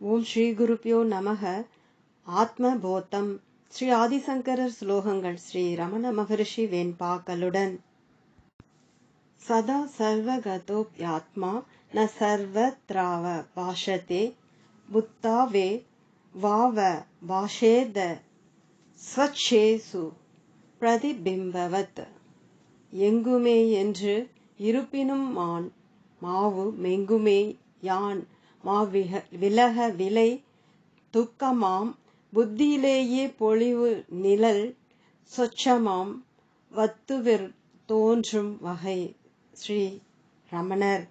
ஓம் ஸ்ரீ குருப்பியோ நமக. ஆத்மபோத்தம். ஸ்ரீ ஆதிசங்கரர் ஸ்லோகங்கள் ஸ்ரீ ரமண மகரிஷி வேண்பாக்களுடன் சதா சர்வகதோப்யாத்மா ந சர்வத்ராவ பாஷதே. புத்தாவே வாவ பாஷேத ஸ்வச்சேசு பிரதிபிம்பவத். எங்குமே என்று இருப்பினும் மான் மாவு மெங்குமே யான் மாவிக விலக விலை துக்கமாம். புத்தியிலேயே பொழிவு நிழல் சொச்சமாம். வத்துவிர் தோன்றும் வகை ஸ்ரீ ரமணர்.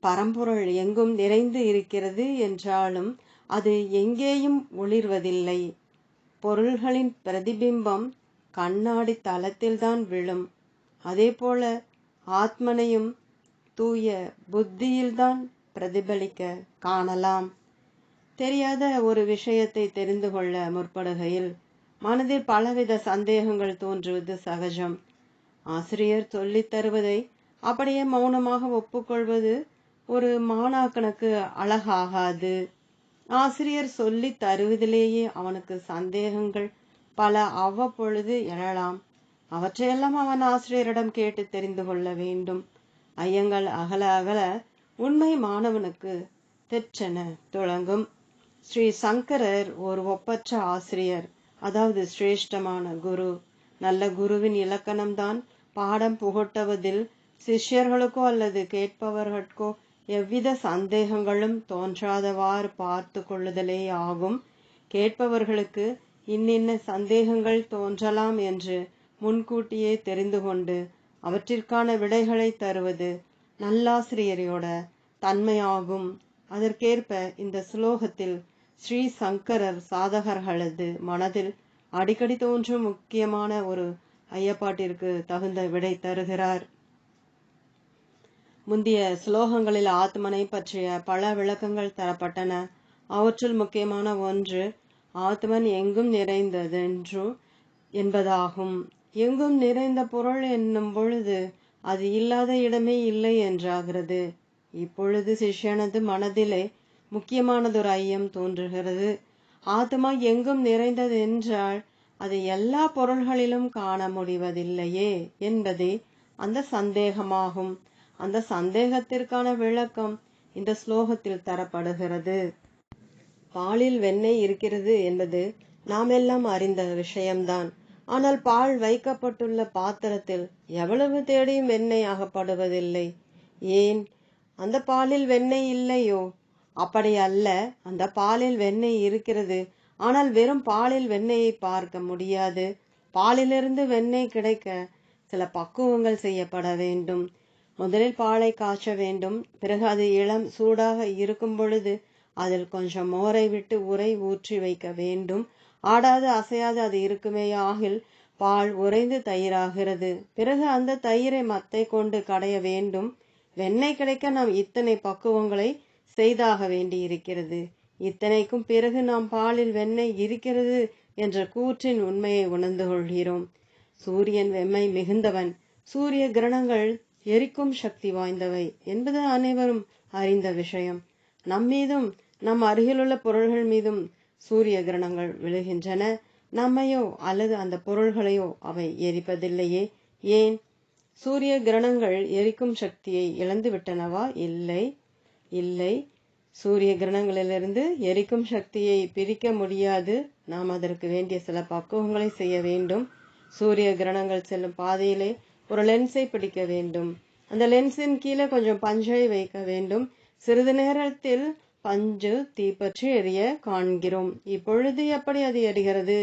பரம்பொருள் எங்கும் நிறைந்து இருக்கிறது என்றாலும் அது எங்கேயும் ஒளிர்வதில்லை. பொருள்களின் பிரதிபிம்பம் கண்ணாடி தளத்தில்தான் விழும். அதேபோல ஆத்மனையும் தூய புத்தியில்தான் பிரதிபலிக்க காணலாம். தெரியாத ஒரு விஷயத்தை தெரிந்து கொள்ள முற்படுகையில் மனதில் பலவித சந்தேகங்கள் தோன்றுவது சகஜம். ஆசிரியர் சொல்லித் தருவதை அப்படியே மௌனமாக ஒப்புக்கொள்வது ஒரு மாணாக்கனுக்கு அழகாகாது. ஆசிரியர் சொல்லி தருவதிலேயே அவனுக்கு சந்தேகங்கள் பல அவ்வப்பொழுது எழலாம். அவற்றையெல்லாம் அவன் ஆசிரியரிடம் கேட்டு தெரிந்து கொள்ள வேண்டும். ஐயங்கள் அகல அகல உண்மை மாணவனுக்கு தெற்றென துளங்கும் ஸ்ரீ சங்கரர் ஒரு ஒப்பற்ற ஆசிரியர் அதாவது சிரேஷ்டமான குரு. நல்ல குருவின் இலக்கணம்தான் பாடம் புகட்டுவதில் சிஷ்யர்களுக்கோ அல்லது கேட்பவர்களுக்கோ எவ்வித சந்தேகங்களும் தோன்றாதவாறு பார்த்து கொள்ளுதலே ஆகும். கேட்பவர்களுக்கு இன்னின்ன சந்தேகங்கள் தோன்றலாம் என்று முன்கூட்டியே தெரிந்து கொண்டு அவற்றிற்கான விடைகளை தருவது நல்லாசிரியரையோட தன்மையாகும். அதற்கேற்ப இந்த ஸ்லோகத்தில் ஸ்ரீ சங்கரர் சாதகர்களது மனதில் அடிக்கடி தோன்றும் முக்கியமான ஒரு ஐயப்பாட்டிற்கு தகுந்த விடை தருகிறார். முந்தைய ஸ்லோகங்களில் ஆத்மனை பற்றிய பல விளக்கங்கள் தரப்பட்டன. அவற்றுள் முக்கியமான ஒன்று ஆத்மன் எங்கும் நிறைந்ததென்று என்பதாகும். எங்கும் நிறைந்த பொருள் என்னும் பொழுது அது இல்லாத இடமே இல்லை என்றாகிறது. இப்பொழுது சிஷ்யனது மனதிலே முக்கியமானதொரு ஐயம் தோன்றுகிறது. ஆத்மா எங்கும் நிறைந்தது என்றால் அது எல்லா பொருள்களிலும் காண முடிவதில்லையே என்பதே அந்த சந்தேகமாகும். அந்த சந்தேகத்திற்கான விளக்கம் இந்த ஸ்லோகத்தில் தரப்படுகிறது. பாலில் வெண்ணெய் இருக்கிறது என்பது நாம் எல்லாம் அறிந்த விஷயம்தான். ஆனால் பால் வைக்கப்பட்டுள்ள பாத்திரத்தில் எவ்வளவு தேடியும் வெண்ணெய் அகப்படுவதில்லை. ஏன்? அந்த பாலில் வெண்ணெய் இல்லையோ? அப்படி அல்ல. அந்த பாலில் வெண்ணெய் இருக்கிறது. ஆனால் வெறும் பாலில் வெண்ணெயை பார்க்க முடியாது. பாலிலிருந்து வெண்ணெய் கிடைக்க சில பக்குவங்கள் செய்யப்பட வேண்டும். முதலில் பாலை காய்ச்ச வேண்டும். பிறகு அது இளம் சூடாக இருக்கும் பொழுது அதில் கொஞ்சம் மோரை விட்டு உரை ஊற்றி வைக்க வேண்டும். ஆடாது அசையாது அது இருக்குமே ஆகில் பால் உறைந்து தயிராகிறது. பிறகு அந்த தயிரை மத்தை கொண்டு கடைய வேண்டும். வெண்ணெய் கிடைக்க நாம் இத்தனை பக்குவங்களை செய்தாக வேண்டி இருக்கிறது இத்தனைக்கும் பிறகு நாம் பாலில் வெண்ணெய் இருக்கிறது என்ற கூற்றின் உண்மையை உணர்ந்து கொள்கிறோம். சூரியன் வெம்மை மிகுந்தவன். சூரிய கிரணங்கள் எரிக்கும் சக்தி வாய்ந்தவை என்பது அனைவரும் அறிந்த விஷயம். நம்மீதும் நம் அருகிலுள்ள பொருள்கள் மீதும் சூரிய கிரணங்கள் விழுகின்றன. நம்மையோ அல்லது அந்த பொருள்களையோ அவை எரிப்பதில்லையே. ஏன்? சூரிய கிரணங்கள் எரிக்கும் சக்தியை இழந்துவிட்டனவா? இல்லை. இல்லை. சூரிய கிரணங்களிலிருந்து எரிக்கும் சக்தியை பிரிக்க முடியாது. நாம் அதற்கு வேண்டிய சில பக்குவங்களை செய்ய வேண்டும். சூரிய கிரணங்கள் செல்லும் பாதையிலே ஒரு லென்ஸை பிடிக்க வேண்டும். அந்த லென்ஸின் கீழே கொஞ்சம் பஞ்சை வைக்க வேண்டும். சிறிது நேரத்தில் பஞ்சு தீப்பற்றி எரிய காண்கிறோம். இப்பொழுது எப்படி அது எரிகிறது?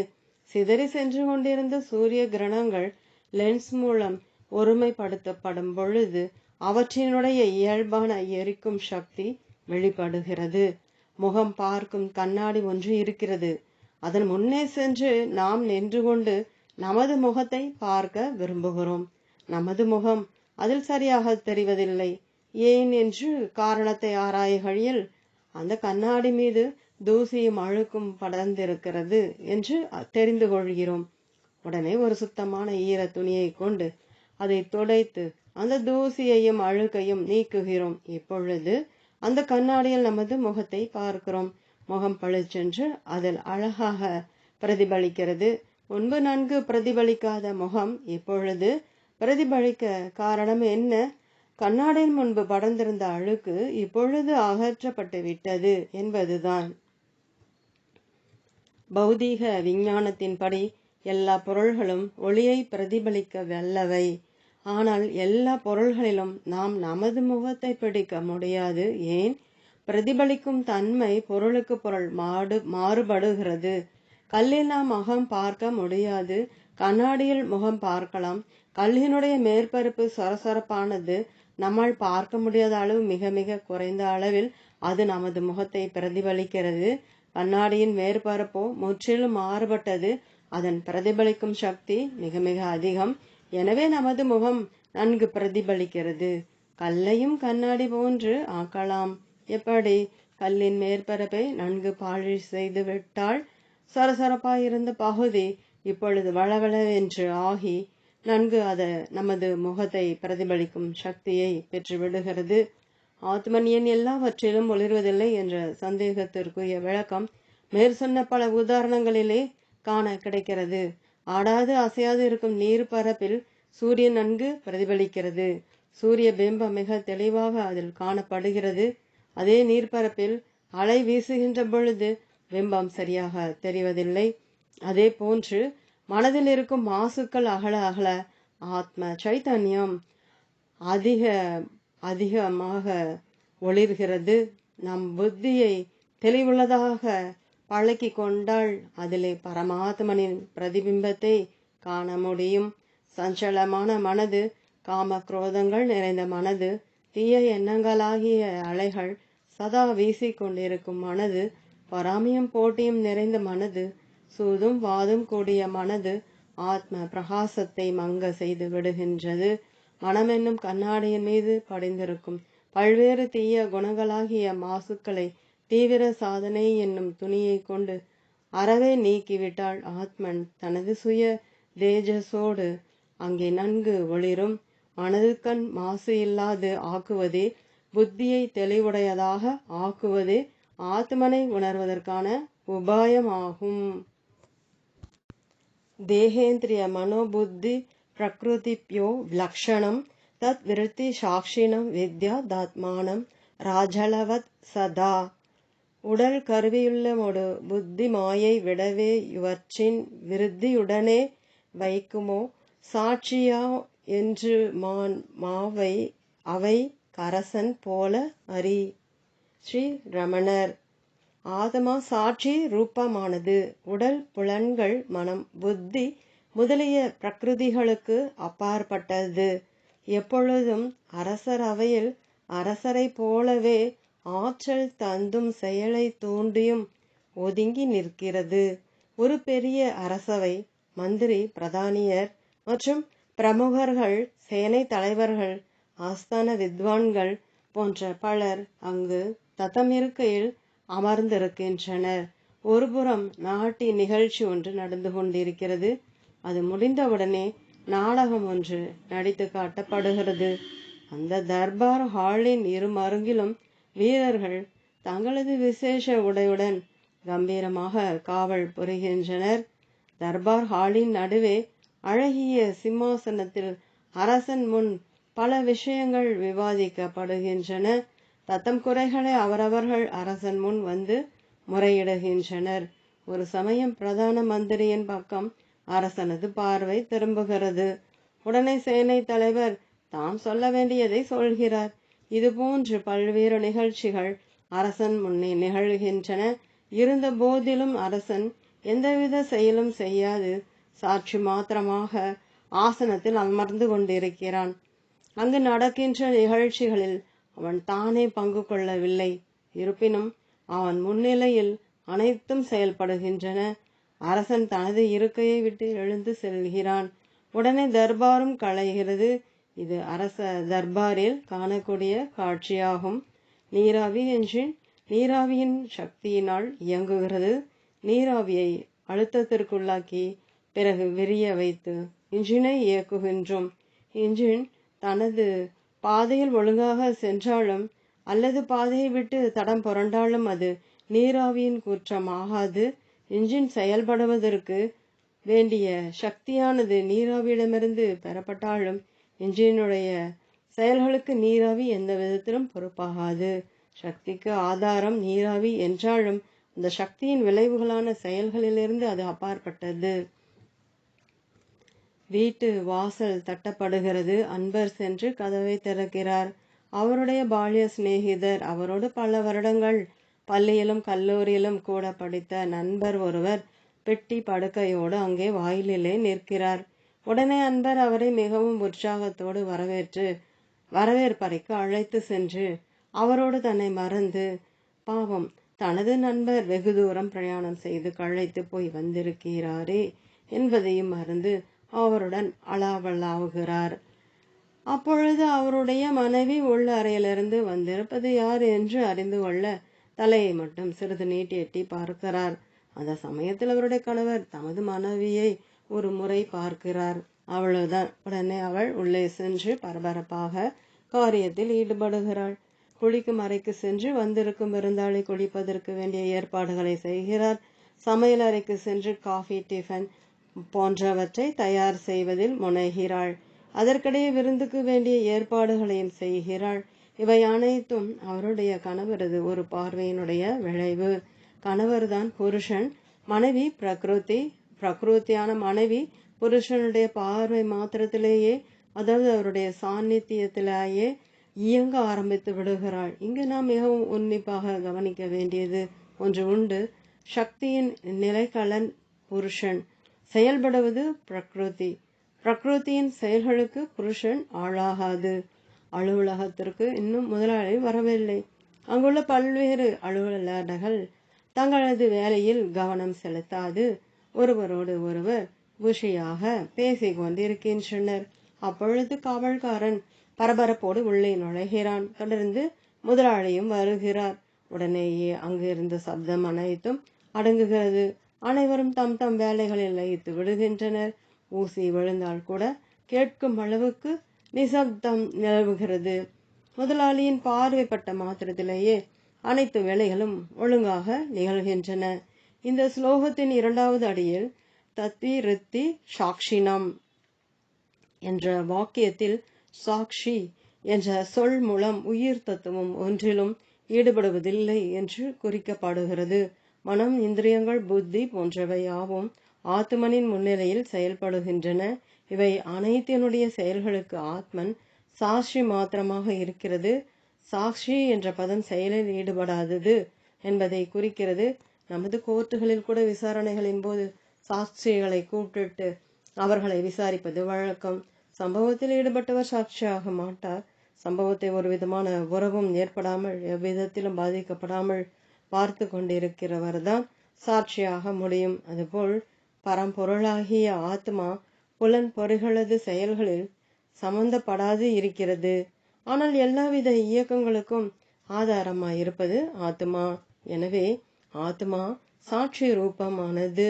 சிதறி சென்று கொண்டிருந்த சூரிய கிரணங்கள் லென்ஸ் மூலம் ஒருமைப்படுத்தப்படும் பொழுது அவற்றினுடைய இயல்பான எரிக்கும் சக்தி வெளிப்படுகிறது. முகம் பார்க்கும் கண்ணாடி ஒன்று இருக்கிறது. அதன் முன்னே சென்று நாம் நின்று கொண்டு நமது முகத்தை பார்க்க விரும்புகிறோம். நமது முகம் அதில் சரியாக தெரிவதில்லை. ஏன் என்று காரணத்தை ஆராய்கையில் அந்த கண்ணாடி மீது தூசியும் அழுக்கும் படர்ந்திருக்கிறது என்று தெரிந்து கொள்கிறோம். உடனே ஒரு சுத்தமான ஈர துணியை கொண்டு அதை துடைத்து அந்த தூசியையும் அழுக்கையும் நீக்குகிறோம். இப்பொழுது அந்த கண்ணாடியில் நமது முகத்தை பார்க்கிறோம். முகம் பளிச்சென்று அதில் அழகாக பிரதிபலிக்கிறது. முன்பு நன்கு பிரதிபலிக்காத முகம் இப்பொழுது பிரதிபலிக்க காரணம் என்ன? கண்ணாடியின் முன்பு படர்ந்திருந்த அழுக்கு இப்பொழுது அகற்றப்பட்டு விட்டது என்பதுதான். பௌதீக விஞ்ஞானத்தின்படி எல்லா பொருள்களும் ஒளியை பிரதிபலிக்க வல்லவை. ஆனால் எல்லா பொருள்களிலும் நாம் நமது முகத்தை பிடிக்க முடியாது. ஏன்? பிரதிபலிக்கும் தன்மை பொருளுக்கு பொருள் மாடு மாறுபடுகிறது. கல்லில் நாம் முகம் பார்க்க முடியாது. கண்ணாடியில் முகம் பார்க்கலாம். கல்லினுடைய மேற்பரப்பு சொரசொரப்பானது நம்மால் பார்க்க முடியாத அளவு மிக மிக குறைந்த அளவில் அது நமது முகத்தை பிரதிபலிக்கிறது. கண்ணாடியின் மேற்பரப்போ முற்றிலும் மாறுபட்டது. அதன் பிரதிபலிக்கும் சக்தி மிக மிக அதிகம். எனவே நமது முகம் நன்கு பிரதிபலிக்கிறது. கல்லையும் கண்ணாடி போன்று ஆக்கலாம். எப்படி? கல்லின் மேற்பரப்பை நன்கு பாலிஷ் செய்து விட்டால் சரசரப்பாயிருந்த பகுதி இப்பொழுது வளவளவென்று ஆகி நன்கு அதை நமது முகத்தை பிரதிபலிக்கும் சக்தியை பெற்று விடுகிறது. ஆத்மனியன் எல்லாவற்றிலும் ஒளிர்வதில்லை என்ற சந்தேகத்திற்குரிய விளக்கம் மேற்சொன்ன பல உதாரணங்களிலே காண கிடைக்கிறது. ஆடாது அசையாது இருக்கும் நீர் பரப்பில் சூரியன் நன்கு பிரதிபலிக்கிறது. சூரிய பிம்பம் மிக தெளிவாக அதில் காணப்படுகிறது. அதே நீர்ப்பரப்பில் அலை வீசுகின்ற பொழுது பிம்பம் சரியாக தெரிவதில்லை. அதே போன்று மனதில் இருக்கும் மாசுக்கள் அகல அகல ஆத்ம சைத்தன்யம் அதிக அதிகமாக ஒளிர்கிறது. நம் புத்தியை தெளிவுள்ளதாக பழக்கி கொண்டால் அதிலே பரமாத்மனின் பிரதிபிம்பத்தை காண முடியும். சஞ்சலமான மனது காம குரோதங்கள் நிறைந்த மனது தீய எண்ணங்களாகிய அலைகள் சதா வீசிக்கொண்டிருக்கும் மனது பராமியம் போட்டியும் நிறைந்த மனது சூதும் வாதும் கூடிய மனது ஆத்ம பிரகாசத்தை மங்க செய்து விடுகின்றது. மனமென்னும் கண்ணாடியின் மீது படிந்திருக்கும் பல்வேறு தீய குணங்களாகிய மாசுக்களை தீவிர சாதனை என்னும் துணியை கொண்டு அறவே நீக்கிவிட்டால் ஆத்மன். தனது சுய தேஜஸோடு அங்கே நன்கு ஒளிரும். மனதுக்கண் மாசு இல்லாது ஆக்குவதே புத்தியை தெளிவுடையதாக ஆக்குவதே ஆத்மனை உணர்வதற்கான உபாயமாகும். தேகேந்திரிய மனோபுத்தி பிரகிருதிப்யோ லக்ஷணம் தத் விருத்தி சாட்சினம் வித்யா தாத்மானம் ராஜலவத் சதா உடல் கருவியுள்ளமொடு புத்தி மாயை விடவே இவற்றின் விருத்தியுடனே வைக்குமோ சாட்சியா என்று மான் மாவை அவை கரசன் போல அறி ஸ்ரீ ரமணர் ஆத்மா சாட்சி ரூபமானது. உடல் புலன்கள் மனம் புத்தி முதலிய பிரகிருதிகளுக்கு அப்பாற்பட்டது. எப்பொழுதும் அரசர் அவையில் அரசரை போலவே ஆற்றல் தந்தும் செயலை தூண்டியும் ஒதுங்கி நிற்கிறது. ஒரு பெரிய அரசவை மந்திரி பிரதானியர் மற்றும் பிரமுகர்கள் சேனை தலைவர்கள் ஆஸ்தான வித்வான்கள் போன்ற பலர் அங்கு தத்தம் இருக்கையில் அமர்ந்திருக்கின்றனர். ஒருபுறம் நாட்டி நிகழ்ச்சி ஒன்று நடந்து கொண்டிருக்கிறது. அது முடிந்தவுடனே நாடகம் ஒன்று நடித்து காட்டப்படுகிறது. அந்த தர்பார் ஹாலின் இரு மருங்கிலும் வீரர்கள் தங்களது விசேஷ உடையுடன் கம்பீரமாக காவல் புரிகின்றனர். தர்பார் ஹாலின் நடுவே அழகிய சிம்மாசனத்தில் அரசன் முன் பல விஷயங்கள் விவாதிக்கப்படுகின்றன. தத்தம் குறைகளை அவரவர்கள் அரசன் முன் வந்து முறையிடுகின்றனர். ஒரு சமயம் பிரதான மந்திரியின் பக்கம் அரசனது பார்வை திரும்புகிறது. உடனே சேனை தலைவர் தாம் சொல்ல வேண்டியதை சொல்கிறார். இதுபோன்று பல்வேறு நிகழ்ச்சிகள் அரசன் முன்னே நிகழ்கின்றன. இருந்த போதிலும் அரசன் எந்தவித செயலும் செய்யாது. சாட்சி மாத்திரமாக ஆசனத்தில் அமர்ந்து கொண்டிருக்கிறான். அங்கு நடக்கின்ற நிகழ்ச்சிகளில் அவன் தானே பங்கு கொள்ளவில்லை. இருப்பினும் அவன் முன்னிலையில் அனைத்தும் செயல்படுகின்றன. அரசன் தனது இருக்கையை விட்டு எழுந்து செல்கிறான். உடனே தர்பாரும் களைகிறது. இது அரச தர்பாரில் காணக்கூடிய காட்சியாகும். நீராவி என்ஜின் நீராவியின் சக்தியினால் இயங்குகிறது. நீராவியை அழுத்தத்திற்குள்ளாக்கி பிறகு விரிய வைத்து இன்ஜினை இயக்குகின்றோம். இன்ஜின் தனது பாதையில் ஒழுங்காக சென்றாலும் அல்லது பாதையை விட்டு தடம் புரண்டாலும் அது நீராவியின் குற்றம் ஆகாது இன்ஜின் செயல்படுவதற்கு வேண்டிய சக்தியானது நீராவியிடமிருந்து பெறப்பட்டாலும் இன்ஜினுடைய செயல்களுக்கு நீராவி எந்த விதத்திலும் பொறுப்பாகாது. சக்திக்கு ஆதாரம் நீராவி என்றாலும் அந்த சக்தியின் விளைவுகளான செயல்களிலிருந்து அது அப்பாற்பட்டது. வீட்டு வாசல் தட்டப்படுகிறது. அன்பர் சென்று கதவை திறக்கிறார். அவருடைய பால்ய சிநேகிதர். அவரோடு பல வருடங்கள் பள்ளியிலும் கல்லூரியிலும் கூட படித்த நண்பர் ஒருவர் பெட்டி படுக்கையோடு அங்கே வாயிலிலே நிற்கிறார். உடனே அன்பர் அவரை மிகவும் உற்சாகத்தோடு வரவேற்று வரவேற்பறைக்கு அழைத்து சென்று அவரோடு தன்னை மறந்து பாவம் தனது நண்பர் வெகு தூரம் பிரயாணம் செய்து கழைத்து போய் வந்திருக்கிறாரே என்பதையும் மறந்து அவருடன் அளாவலாவுகிறார் அப்பொழுது அவருடைய மனைவி உள்ள அறையிலிருந்து வந்திருப்பது யார் என்று அறிந்து கொள்ள தலையை மட்டும் சிறிது நீட்டி எட்டி பார்க்கிறார். அந்த சமயத்தில் அவருடைய கணவர் தமது மனைவியை ஒரு முறை பார்க்கிறார். அவ்வளவுதான். உடனே அவள் உள்ளே சென்று பரபரப்பாக காரியத்தில் ஈடுபடுகிறாள். குளிக்கும் அறைக்கு சென்று வந்திருக்கும் விருந்தாளி குளிப்பதற்கு வேண்டிய ஏற்பாடுகளை செய்கிறார். சமையல் அறைக்கு சென்று காஃபி டிஃபன் போன்றவற்றை தயார் செய்வதில் முனைகிறாள். அதற்கிடையே விருந்துக்கு வேண்டிய ஏற்பாடுகளையும் செய்கிறாள். இவை அனைத்தும் அவருடைய கணவரது ஒரு பார்வையினுடைய விளைவு. கணவர்தான் புருஷன் மனைவி பிரகிருதி பிரகிருத்தியான மனைவி புருஷனுடைய பார்வை மாத்திரத்திலேயே அதாவது அவருடைய சாநித்தியத்திலேயே இயங்க ஆரம்பித்து விடுகிறாள். இங்கு நாம் மிகவும் உன்னிப்பாக கவனிக்க வேண்டியது ஒன்று உண்டு. சக்தியின் நிலைக்கலன் புருஷன். செயல்படுவது பிரகிருதி. பிரகிருதியின் செயல்களுக்கு புருஷன் ஆளாகாது. அலுவலகத்திற்கு இன்னும் முதலாளி வரவில்லை. அங்குள்ள பல்வேறு அலுவலர்கள் தங்களது வேலையில் கவனம் செலுத்தாது. ஒருவரோடு ஒருவர் குஷியாக பேசிக் கொண்டிருக்கின்றனர் அப்பொழுது காவல்காரன் பரபரப்போடு உள்ளே நுழைகிறான். தொடர்ந்து முதலாளியும் வருகிறார். உடனேயே அங்கு இருந்த சப்தம் அனைத்தும் அடங்குகிறது. அனைவரும் தம் தம் வேலைகளில் லயித்து விடுகின்றனர். ஊசி விழுந்தால் கூட கேட்கும் அளவுக்கு நிசப்தம் நிலவுகிறது. முதலாளியின் பார்வைப்பட்ட மாத்திரத்திலேயே அனைத்து வேலைகளும் ஒழுங்காக நிகழ்கின்றன. இந்த ஸ்லோகத்தின் இரண்டாவது அடியில் தத்தி ரித்தி சாக்ஷினம் என்ற வாக்கியத்தில் சாக்ஷி என்ற சொல் மூலம் உயிர் தத்துவம் ஒன்றிலும் ஈடுபடுவதில்லை என்று குறிக்கப்படுகிறது. மனம் இந்திரியங்கள் புத்தி போன்றவை யாவும் ஆத்மனின் முன்னிலையில் செயல்படுகின்றன. இவை அனைத்தினுடைய செயல்களுக்கு ஆத்மன் சாட்சி மாத்திரமாக இருக்கிறது. சாட்சி என்ற பதம் செயலில் ஈடுபடாதது என்பதை குறிக்கிறது. நமது கோர்ட்டுகளில் கூட விசாரணைகளின் போது சாட்சிகளை கூப்பிட்டு அவர்களை விசாரிப்பது வழக்கம். சம்பவத்தில் ஈடுபட்டவர் சாட்சியாக மாட்டார். சம்பவத்தை ஒரு விதமான உறவும் ஏற்படாமல் எவ்விதத்திலும் பாதிக்கப்படாமல் பார்த்து கொண்டிருக்கிறவர் தான் சாட்சியாக முடியும். அதுபோல் பரம்பொருளாகிய ஆத்மா புலன் பொறிகளது செயல்களில் சம்பந்தப்படாது இருக்கிறது. ஆனால் எல்லாவித இயக்கங்களுக்கும் ஆதாரமாக இருப்பது ஆத்மா. எனவே ஆத்மா சாட்சி ரூபமானது.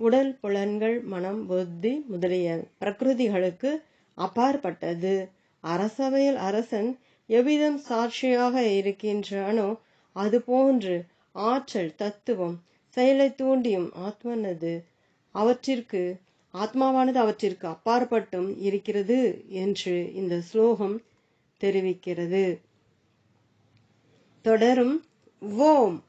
உடல் புலன்கள் மனம் புத்தி முதலிய பிரகிருதிகளுக்கு அப்பாற்பட்டது. அரசவையில் அரசன் எவ்விதம் சாட்சியாக இருக்கின்றானோ அதுபோன்று ஆற்றல் தத்துவம் செயலை தூண்டியும் ஆத்மனது. அவற்றிற்கு ஆத்மாவானது அவற்றிற்கு அப்பாற்பட்டும் இருக்கிறது என்று இந்த ஸ்லோகம் தெரிவிக்கிறது. தொடரும். ஓம்.